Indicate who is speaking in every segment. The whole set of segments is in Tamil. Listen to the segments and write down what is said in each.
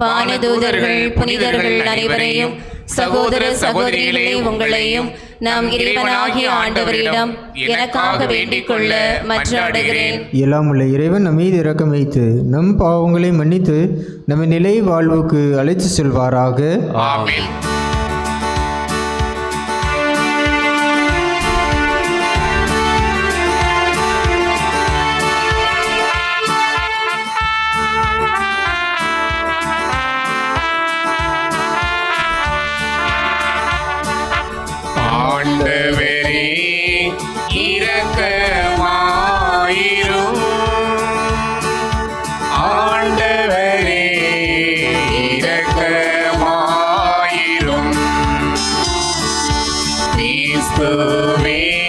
Speaker 1: வானதூதர்கள் புனிதர்கள் அனைவரையும் சகோதர சகோதரிகளே உங்களையும் நம் இறைவனாகிய ஆண்டவரிடம் எனக்காக வேண்டிக் கொள்ள மன்றாடுகிறேன்.
Speaker 2: எல்லாம் உள்ள இறைவன் நம் மீது இரக்கம் வைத்து நம் பாவங்களை மன்னித்து நம்மை நிலை வாழ்வுக்கு அழைத்து செல்வாராக.
Speaker 3: ஆமென். கிறிஸ்துவே இரக்கமாயிரும்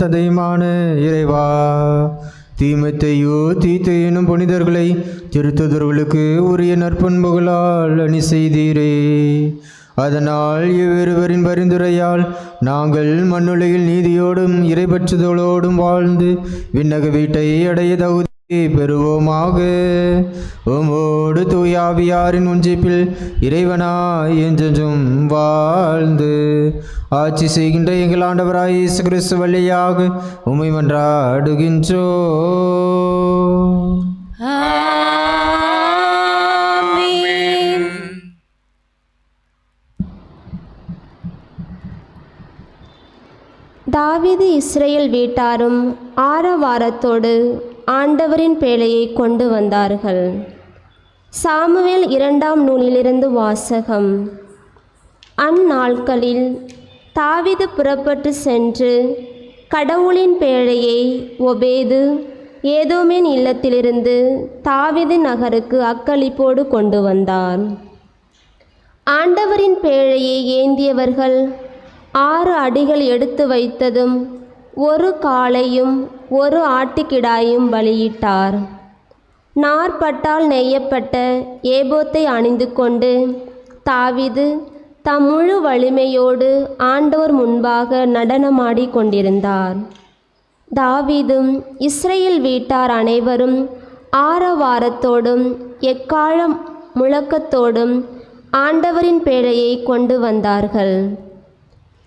Speaker 2: தந்தையுமான இறைவா தீமத்தையோ தீத்து எனும் புனிதர்களை திருத்துதர்களுக்கு உரிய நற்பண்புகளால் அணி செய்தீரே அதனால் இவ்விருவரின் பரிந்துரையால் நாங்கள் மண்ணுலகில் நீதியோடும் இறைபற்றுதலோடும் வாழ்ந்து விண்ணக வீட்டை அடைய தகுதி பெறுவோமாக உமோடு தூயாவியாரின் உஞ்சிப்பில் இறைவனாய் என்றென்றும் வாழ்ந்து ஆட்சி செய்கின்ற எங்கள் ஆண்டவராய் இயேசு கிறிஸ்து வழியாக உமை மன்றாடுகின்றோ
Speaker 1: ஆமென்.
Speaker 4: தாவீது இஸ்ரேல் வீட்டாரும் ஆரவாரத்தோடு ஆண்டவரின் பேழையை கொண்டு வந்தார்கள். சாமுவேல் இரண்டாம் நூலிலிருந்து வாசகம். அந்நாட்களில் தாவிது புறப்பட்டு சென்று கடவுளின் பேழையை ஒபேது ஏதோமேன் இல்லத்திலிருந்து தாவிது நகருக்கு அக்களிப்போடு கொண்டு வந்தார். ஆண்டவரின் பேழையை ஏந்தியவர்கள் ஆறு அடிகள் எடுத்து வைத்ததும் ஒரு காளையும் ஒரு ஆட்டுக்கிடாயும் பலியிட்டார். நாற்பட்டால் நெய்யப்பட்ட ஏபோத்தை அணிந்து கொண்டு தாவிது தம் முழு வலிமையோடு ஆண்டவர் முன்பாக நடனமாடி கொண்டிருந்தார். தாவீதும் இஸ்ரேல் வீட்டார் அனைவரும் ஆரவாரத்தோடும் எக்கால முழக்கத்தோடும் ஆண்டவரின் பேழையை கொண்டு வந்தார்கள்.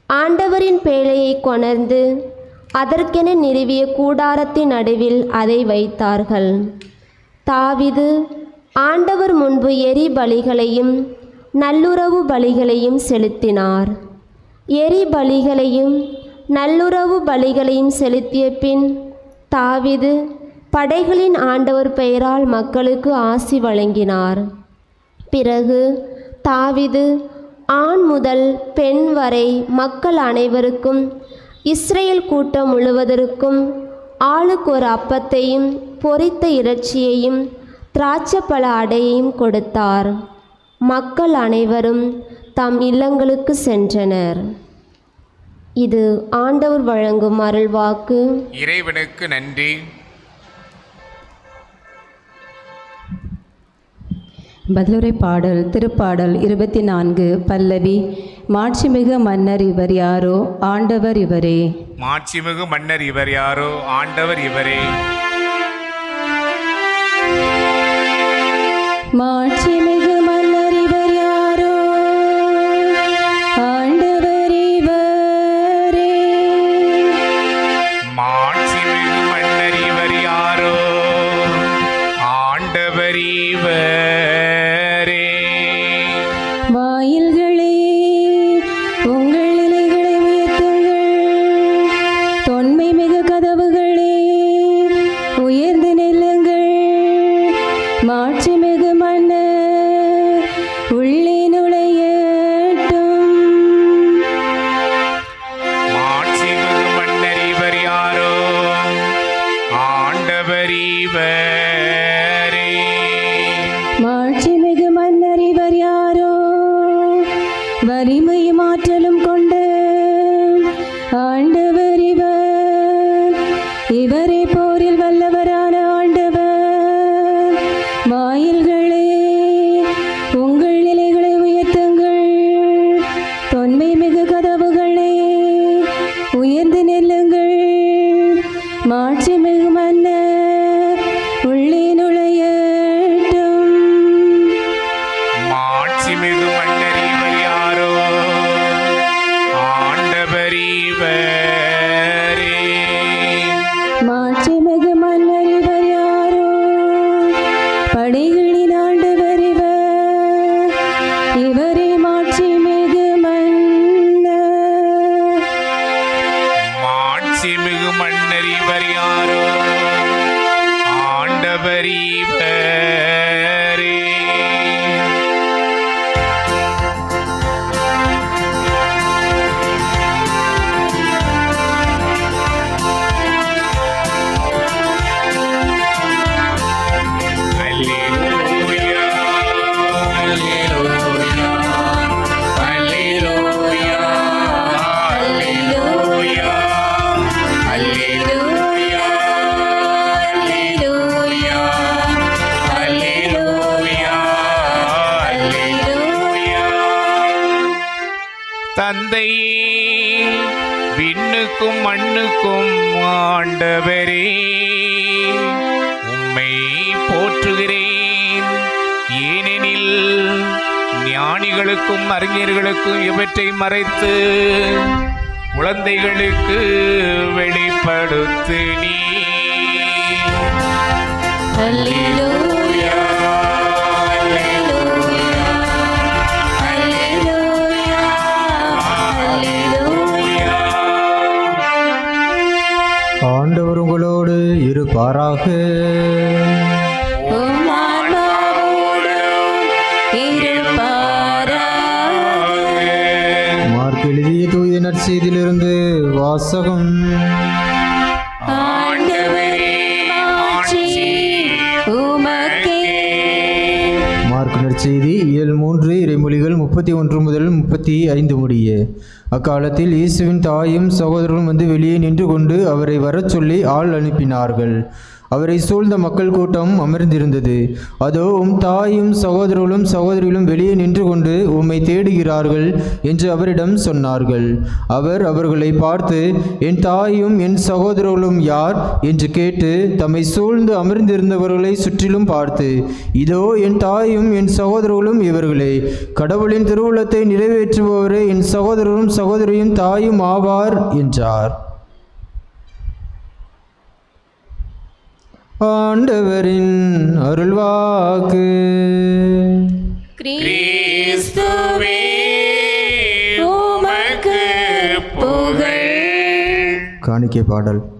Speaker 4: ஆண்டவரின் பேழையை கொணர்ந்து அதற்கென நிறுவிய கூடாரத்தின் நடுவில் அதை வைத்தார்கள். தாவிது ஆண்டவர் முன்பு எரி பலிகளையும் நல்லுறவு பலிகளையும் செலுத்தினார். எரி பலிகளையும் நல்லுறவு பலிகளையும் செலுத்திய பின் தாவிது படைகளின் ஆண்டவர் பெயரால் மக்களுக்கு ஆசி வழங்கினார். பிறகு தாவிது ஆண் முதல் பெண் வரை மக்கள் அனைவருக்கும் இஸ்ரேல் கூட்டம் முழுவதற்கும் ஆளுக்கு ஒரு அப்பத்தையும் பொறித்த இறைச்சியையும் திராட்சைப்பழ அடையையும் கொடுத்தார். மக்கள் அனைவரும் தம் இல்லங்களுக்கு சென்றனர். இது ஆண்டவர் வழங்கும் அருள்வாக்கு.
Speaker 3: இறைவனுக்கு நன்றி.
Speaker 5: பதிலுரை பாடல் திருப்பாடல் இருபத்தி நான்கு பல்லவி. மாட்சிமிகு மன்னர் இவர் யாரோ? ஆண்டவர் இவரே.
Speaker 3: மாட்சிமிகு மன்னர் இவர் யாரோ? ஆண்டவர் இவரே.
Speaker 5: மாட்சிமிகு அறிவர் இவர்
Speaker 3: ஞானிகளுக்கும் அறிஞர்களுக்கும் இவற்றை மறைத்து குழந்தைகளுக்கு வெளிப்படுத்து நீ
Speaker 2: ஆண்டவர் உங்களோடு இருப்பாராக. வாசகம்.
Speaker 1: ஆண்டவரே மாட்சி உமக்கே.
Speaker 2: மார்க் நற்செய்தி இயல் மூன்று இறைமொழிகள் முப்பத்தி ஒன்று முதல் முப்பத்தி ஐந்து முடிய. அக்காலத்தில் இயேசுவின் தாயும் சகோதரரும் வந்து வெளியே நின்று கொண்டு அவரை வரச் சொல்லி ஆள் அனுப்பினார்கள். அவரை சூழ்ந்த மக்கள் கூட்டம் அமர்ந்திருந்தது. அதோ உம் தாயும் சகோதரர்களும் சகோதரிகளும் வெளியே நின்று கொண்டு உம்மை தேடுகிறார்கள் என்று அவரிடம் சொன்னார்கள். அவர் அவர்களை பார்த்து என் தாயும் என் சகோதரர்களும் யார்? என்று கேட்டு தம்மை சூழ்ந்து அமர்ந்திருந்தவர்களை சுற்றிலும் பார்த்து இதோ என் தாயும் என் சகோதரர்களும் இவர்களே. கடவுளின் திருவுள்ளத்தை நிறைவேற்றுபவரே என் சகோதரரும் சகோதரியும் தாயும் ஆவார் என்றார். ஆண்டவரின் அருள்வாக்கு.
Speaker 3: கிறிஸ்துவே
Speaker 2: காணிக்கை பாடல்.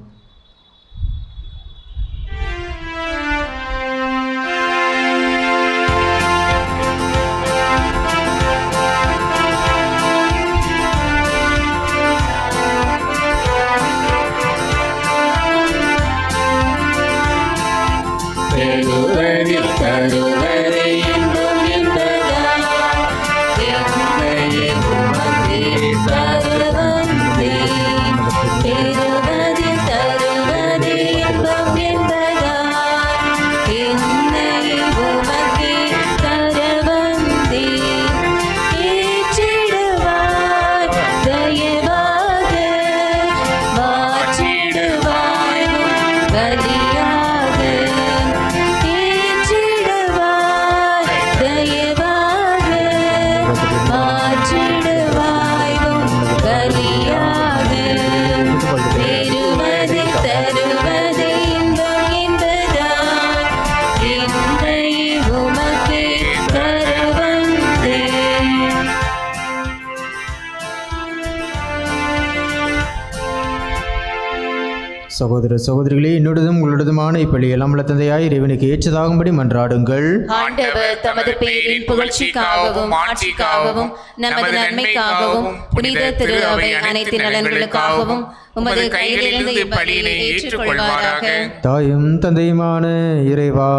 Speaker 2: சகோதர சகோதரிகளே என்னுடதும் உங்களுடதுமான இப்பள்ளி எல்லாம் தந்தையாய் இறைவனுக்கு ஏற்றதாகும்படி மன்றாடுங்கள்.
Speaker 1: ஆண்டவர் தமது பெயரின் புகழ்ச்சிக்காகவும் ஆட்சிக்காகவும் நமது நன்மைக்காகவும் புனித திரு அவை அனைத்து நலன்களுக்காகவும் உமது கையிலிருந்து இப்பலியினை ஏற்றுக்கொள்வாராக.
Speaker 2: தாயும் தந்தையுமான இறைவா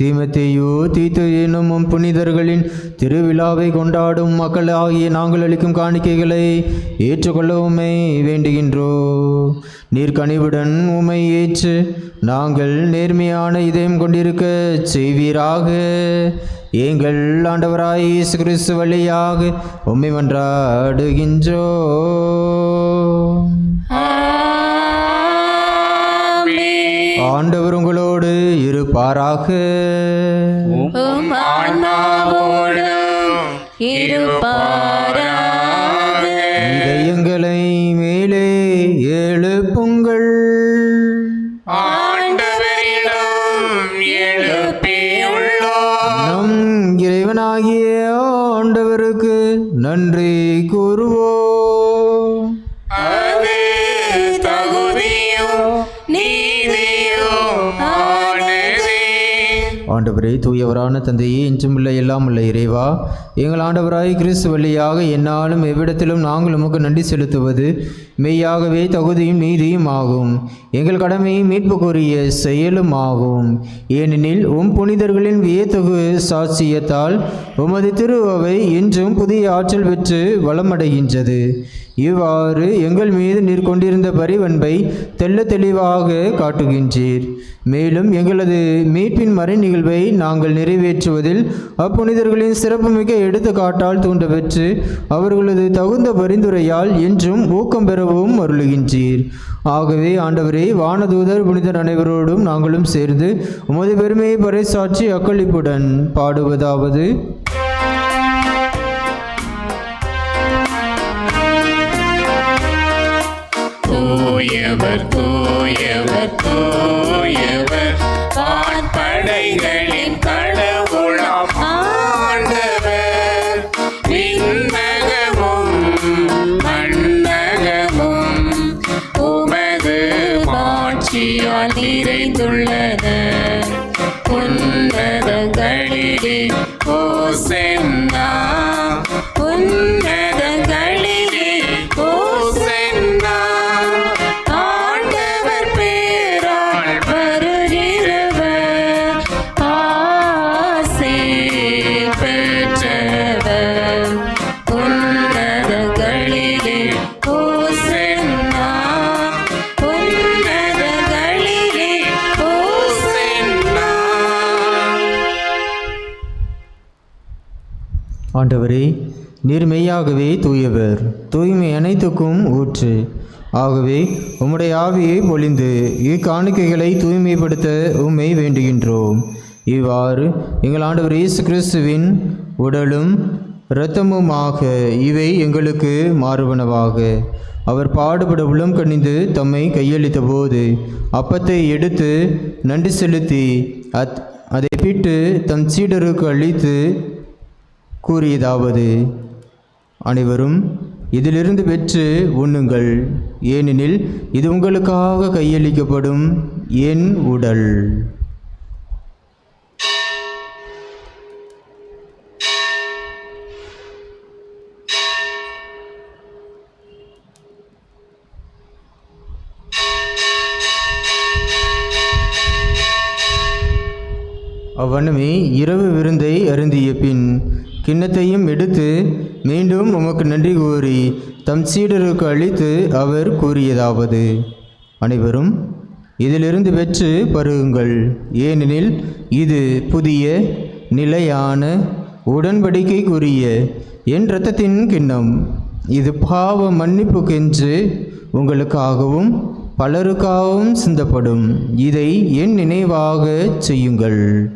Speaker 2: தீமத்தேயு தீத்து என்னும் உம் புனிதர்களின் திருவிழாவை கொண்டாடும் மக்கள் ஆகிய நாங்கள் அளிக்கும் காணிக்கைகளை ஏற்றுக்கொள்ள உம்மை வேண்டுகின்றோ நீர் கனிவுடன் உம்மை ஏற்று நாங்கள் நேர்மையான இதயம் கொண்டிருக்க செய்வீராக. எங்கள் ஆண்டவராய் இயேசு கிறிஸ்து வழியாக உம்மை மன்றாடுகின்றோ ஆண்டவர் உங்களோடு இருப்பாராக.
Speaker 1: உம்
Speaker 2: நன்றி ஆண்டவரே தூயவரான தந்தையே என்றுமுள்ள எல்லாம் உள்ள இறைவா. எங்கள் ஆண்டவராய் கிறிஸ்து வழியாக என்னாலும் எவ்விடத்திலும் நாங்கள் உமக்கு நன்றி செலுத்துவது மெய்யாகவே தகுதியும் நீதியும் ஆகும். எங்கள் கடமையை மீட்புக்குரிய செயலும் ஆகும். ஏனெனில் உம் புனிதர்களின் வியத்தகு சாட்சியத்தால் உமது திருவை இன்றும் புதிய ஆற்றல் பெற்று வளமடைகின்றது. இவ்வாறு எங்கள் மீது நீர் கொண்டிருந்த பரிவன்பை தெள்ள தெளிவாக காட்டுகின்றீர். மேலும் எங்களது மீட்பின் மறை நிகழ்வை நாங்கள் நிறைவேற்றுவதில் அப்புனிதர்களின் சிறப்புமிக்க எடுத்துக்காட்டால் தூண்ட பெற்று அவர்களது தகுந்த பரிந்துரையால் என்றும் ஊக்கம் பெறவும் அருளுகின்றீர். ஆகவே ஆண்டவரே வானதூதர் புனிதர் அனைவரோடும் நாங்களும் சேர்ந்து உமது பெருமையை பறைசாற்றி அக்களிப்புடன் பாடுவதாவது.
Speaker 3: தூயவர் தூயவர்
Speaker 2: தூ நீர் மெய்யாகவே தூயவர். தூய்மை அனைத்துக்கும் ஊற்று. ஆகவே உம்முடைய ஆவியை பொழிந்து இக்காணிக்கைகளை தூய்மைப்படுத்த உம்மை வேண்டுகின்றோம். இவ்வாறு எங்கள் ஆண்டவர் இயேசு கிறிஸ்துவின் உடலும் இரத்தமுமாக இவை எங்களுக்கு மாறுபனவாக. அவர் பாடுபட உளம் கணிந்து தம்மை கையளித்த போது அப்பத்தை எடுத்து நன்றி செலுத்தி அத் அதை பிட்டு தம் சீடருக்கு அளித்து கூறியதாவது அனைவரும் இதிலிருந்து பெற்று உண்ணுங்கள். ஏனெனில் இது உங்களுக்காக கையளிக்கப்படும் என் உடல். அவ்வண்ணமே இரவு விருந்தை அருந்திய பின் கிண்ணத்தையும் எடுத்து மீண்டும் உமக்கு நன்றி கூறி தம் சீடருக்கு அளித்து அவர் கூறியதாவது. அனைவரும் இதிலிருந்து பெற்று பருகுங்கள். ஏனெனில் இது புதிய நிலையான உடன்படிக்கைக்குரிய என் இரத்தத்தின் கிண்ணம். இது பாவ மன்னிப்புக்கென்று உங்களுக்காகவும் பலருக்காகவும் சிந்தப்படும். இதை என் நினைவாக செய்யுங்கள்.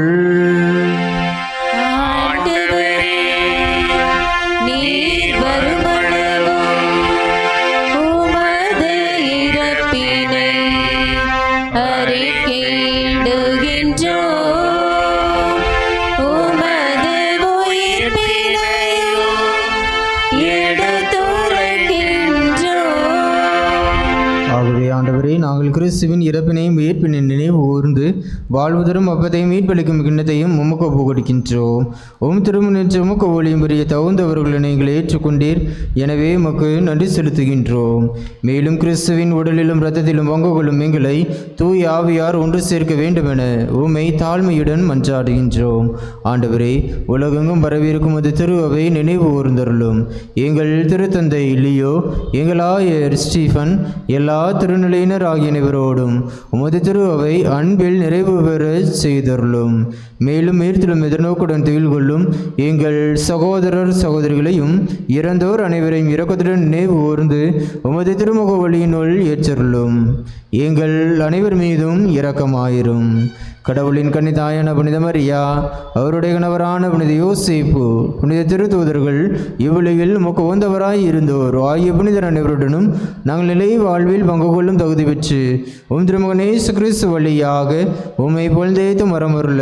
Speaker 2: வாழ்வுதரும் அப்பத்தையும் மீட்பளிக்கும் கிண்ணத்தையும் உமக்கு ஒப்பு கொடுக்கின்றோம் உம் திருமணின்று உமக்கு ஒளியும் பெரிய தகுந்தவர்களை நீங்கள் ஏற்றுக்கொண்டீர். எனவே உமக்கு நன்றி செலுத்துகின்றோம். மேலும் கிறிஸ்துவின் உடலிலும் இரத்தத்திலும் பங்கு கொள்ளும் எங்களை தூய் ஆவியார் ஒன்று சேர்க்க வேண்டுமென உமை தாழ்மையுடன் மன்றாடுகின்றோம். ஆண்டவரே உலகெங்கும் பரவியிருக்கும் அது திரு அவை நினைவு கூர்ந்தருளும். எங்கள் திருத்தந்தை லியோ எங்கள் ஸ்டீஃபன் எல்லா திருநிலையினர் ஆகியனைவரோடும் உமது திரு அவை அன்பில் நிறைவு பெற செய்தருளும் மேலும் உயிர்த்திலும் எதிர்நோக்குடன் துயில் கொள்ளும் எங்கள் சகோதரர் சகோதரிகளையும் இறந்தோர் அனைவரையும் இரக்கத்துடன் நினைவு கூர்ந்து உமது திருமுக வழியினுள் ஏற்றருளும். எங்கள் அனைவர் மீதும் இரக்கமாயிரும். கடவுளின் கன்னிதாயான புனித மரியா அவருடைய கணவரான புனித யோசிப்பு புனித திருத்தூதர்கள் இவ்வுலகில் உமக்கு உந்தவராய் இருந்தோர். ஆகிய புனிதர் அனைவருடனும் நாங்கள் நிலை வாழ்வில் பங்கு கொள்ளும் தகுதி பெற்று உம் திருமகனேசு கிறிஸ்து வழியாக உம்மை பொழுதேத்து மரமருள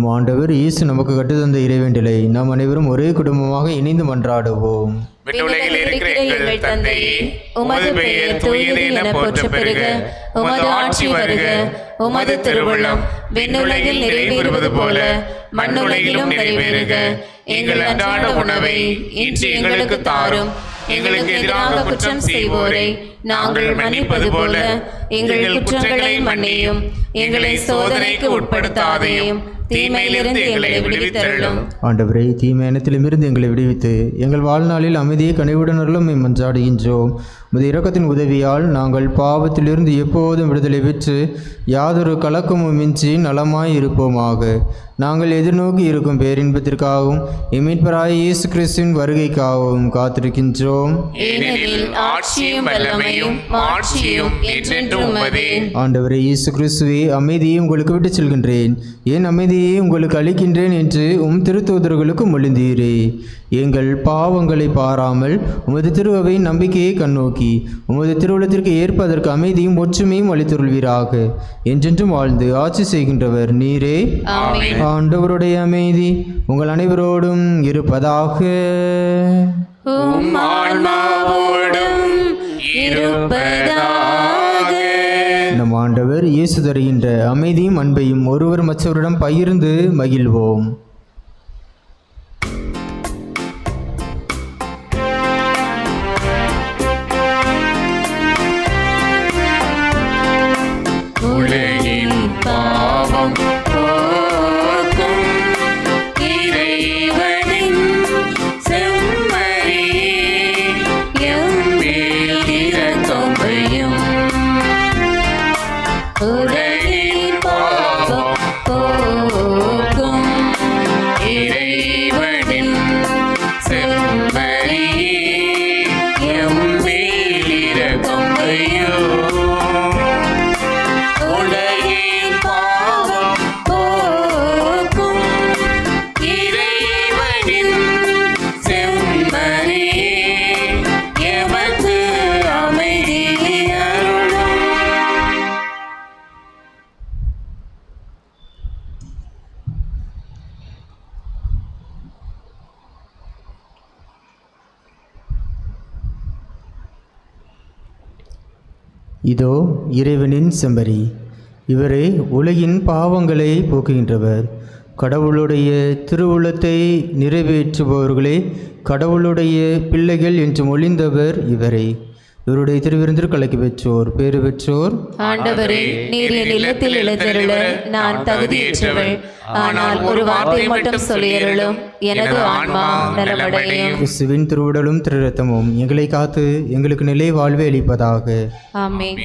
Speaker 2: நம் ஆண்டவர் இயேசு நமக்கு கட்டுத்தந்த இறைவேண்டலை. நாம் அனைவரும் ஒரே குடும்பமாக இணைந்து மன்றாடுவோம்.
Speaker 3: விண்ணுலகில் இருக்கிற எங்கள் தந்தையே உமது பெயர் தூயது என போற்ற பெருக உமது ஆட்சி வருக. உமது திருவுள்ளம் விண்ணுலகில் நிறைவேறுவது போல மண்ணுலகிலும் நிறைவேறுக. எங்கள் அன்றாட உணவை இன்று எங்களுக்கு தாரும். எங்களுக்கு எதிராக குற்றம் செய்வோரை நாங்கள் மன்னிப்பது போல எங்கள் குற்றங்களை மன்னியும். எங்களை சோதனைக்கு உட்படுத்தாதையும். தீமையிலிருந்து எங்களை விடுவித்தருளும்.
Speaker 2: ஆண்டவரே தீமையானத்திலுமிருந்து எங்களை விடுவித்து எங்கள் வாழ்நாளில் அமைதியை கனிவுடன் அருளும் மன்றாடுகின்றோம் உமது இரக்கத்தின் உதவியால் நாங்கள் பாவத்திலிருந்து எப்போதும் விடுதலை பெற்று யாதொரு கலக்கமும் மிஞ்சி நலமாய் இருப்போமாக. நாங்கள் எதிர்நோக்கி இருக்கும் பேரின்பத்திற்காகவும் எமீட்பராய இயேசு கிறிஸ்துவின் வருகைக்காகவும் காத்திருக்கின்றோம். ஆண்டவரே இயேசு கிறிஸ்துவே அமைதியை உங்களுக்கு விட்டுச் செல்கின்றேன். என் அமைதியை உங்களுக்கு அளிக்கின்றேன் என்று உம் திருத்தூதர்களுக்கு மொழிந்தீரே எங்கள் பாவங்களை பாராமல் உமது திருவை நம்பிக்கையை கண்ணோக்கி உமது திருவுளத்திற்கு ஏற்ப அதற்கு அமைதியும் ஒற்றுமையும் அளித்துருள்வீராக என்றென்றும் வாழ்ந்து ஆட்சி செய்கின்றவர் நீரே. ஆண்டவருடைய அமைதி உங்கள் அனைவரோடும் இருப்பதாக. நம் ஆண்டவர் இயேசு தருகின்ற அமைதியும் அன்பையும் ஒருவர் மற்றவரிடம் பகிர்ந்து மகிழ்வோம். இதோ இறைவனின் செம்பரி. இவரே உலகின் பாவங்களை போக்குகின்றவர். கடவுளுடைய திருவுளத்தை நிறைவேற்றுபவர்களே கடவுளுடைய பிள்ளைகள் என்று மொழிந்தவர் இவரே. இவருடைய திருவிருந்திற்கலைக்கு பெற்றோர் பேறு பெற்றோர்.
Speaker 1: ஆண்டவரே நீர் என் இல்லத்தில் எழுந்தருள நான் தகுதியற்றவள். ஆனால் ஒரு வார்த்தை மட்டும் சொல்லியருளும். எனது ஆன்மா நலமடையும்.
Speaker 2: கிறிஸ்துவின் திருவுடலும் திரு ரத்தமும் எங்களை காத்து எங்களுக்கு நிலை வாழ்வை அளிப்பதாக.
Speaker 1: ஆமென்.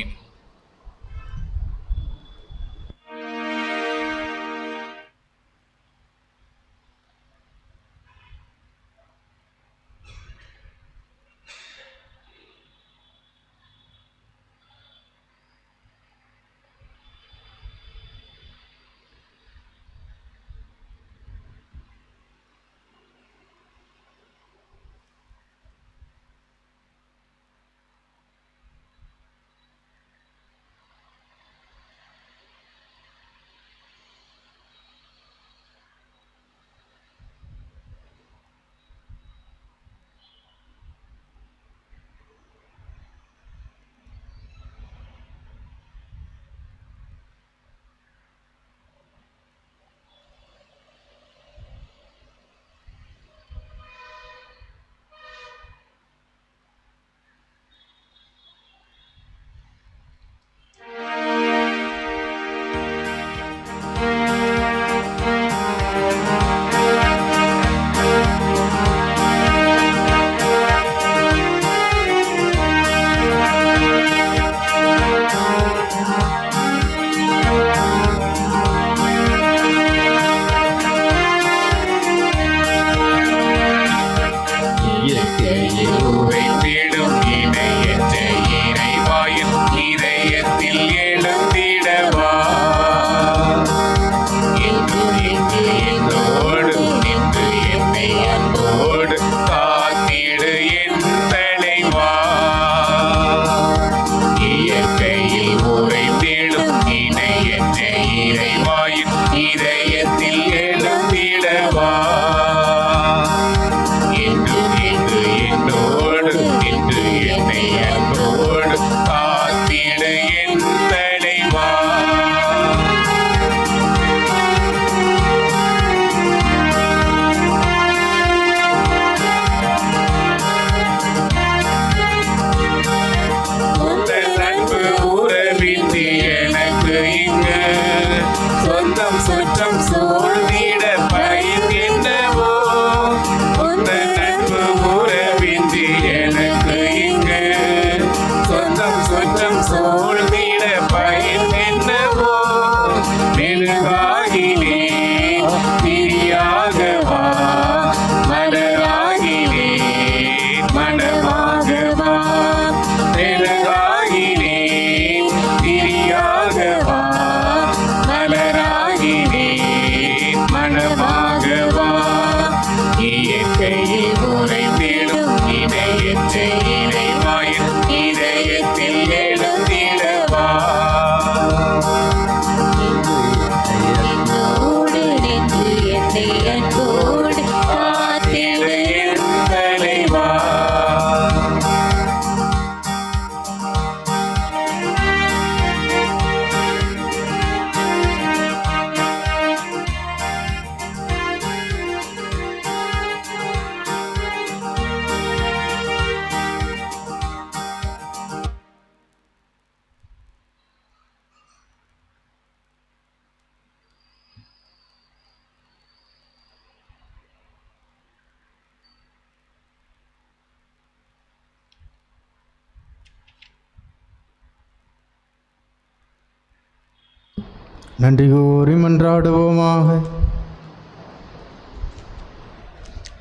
Speaker 2: நன்றி கூறி மன்றாடுவோமாக.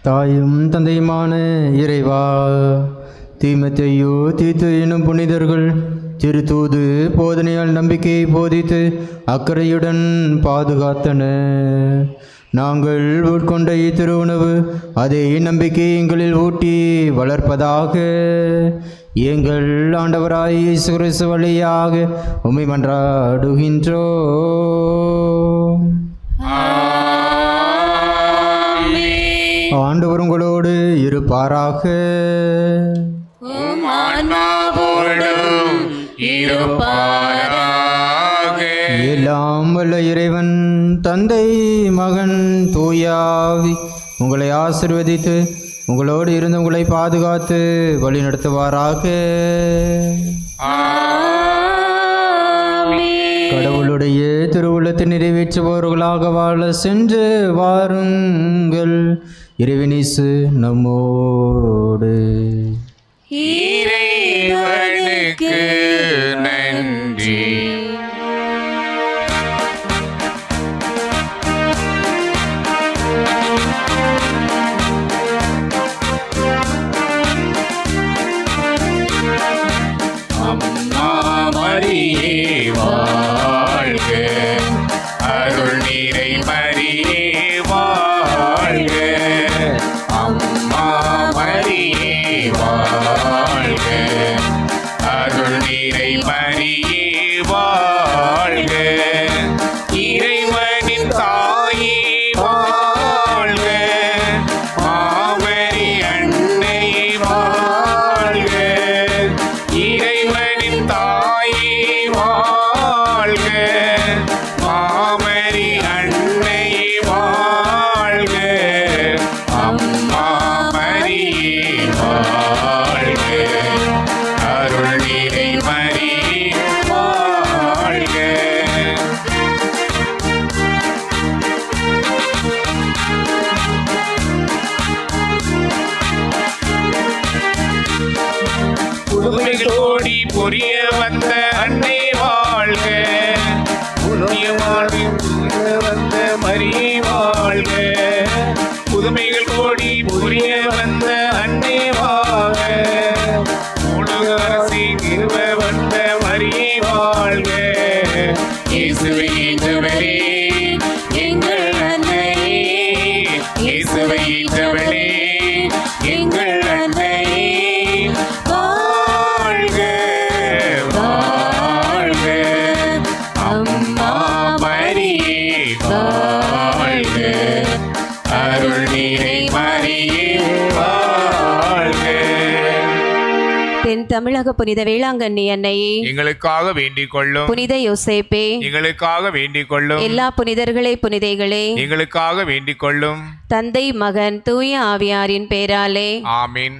Speaker 2: தாயும் தந்தையுமான இறைவா தீமத்தையோ தீத்து எனும் புனிதர்கள் திருத்தூது போதனையால் நம்பிக்கையை போதித்து அக்கறையுடன் பாதுகாத்தன. நாங்கள் உட்கொண்ட இத்திருவுணவு அதே நம்பிக்கை எங்களில் ஊட்டி வளர்ப்பதாக எங்கள் ஆண்டவராய் கிறிஸ்து வழியாக உம்மை மன்றாடுகின்றோம் ஆண்டவர் உங்களோடு இருப்பாராக. எல்லாம் வல்ல இறைவன் தந்தை மகன் தூயாவி உங்களை ஆசிர்வதித்து உங்களோடு இருந்து உங்களை பாதுகாத்து வழி நடத்துவாராக. கடவுளுடைய திருவுள்ளத்தை நிறைவேற்றுபவர்களாக வாழ சென்று வாருங்கள். இறைவனிசு நம்மோடு.
Speaker 3: இறைவனுக்கு
Speaker 1: தமிழக புனித வேளாங்கண்ணி அன்னையே
Speaker 3: எங்களுக்காக வேண்டிக் கொள்ளும்
Speaker 1: புனித யோசேப்பே.
Speaker 3: எங்களுக்காக வேண்டிக் கொள்ளும்
Speaker 1: எல்லா புனிதர்களே புனிதைகளே.
Speaker 3: எங்களுக்காக வேண்டிக் கொள்ளும்
Speaker 1: தந்தை மகன் தூய ஆவியாரின் பேராலே.
Speaker 3: ஆமீன்.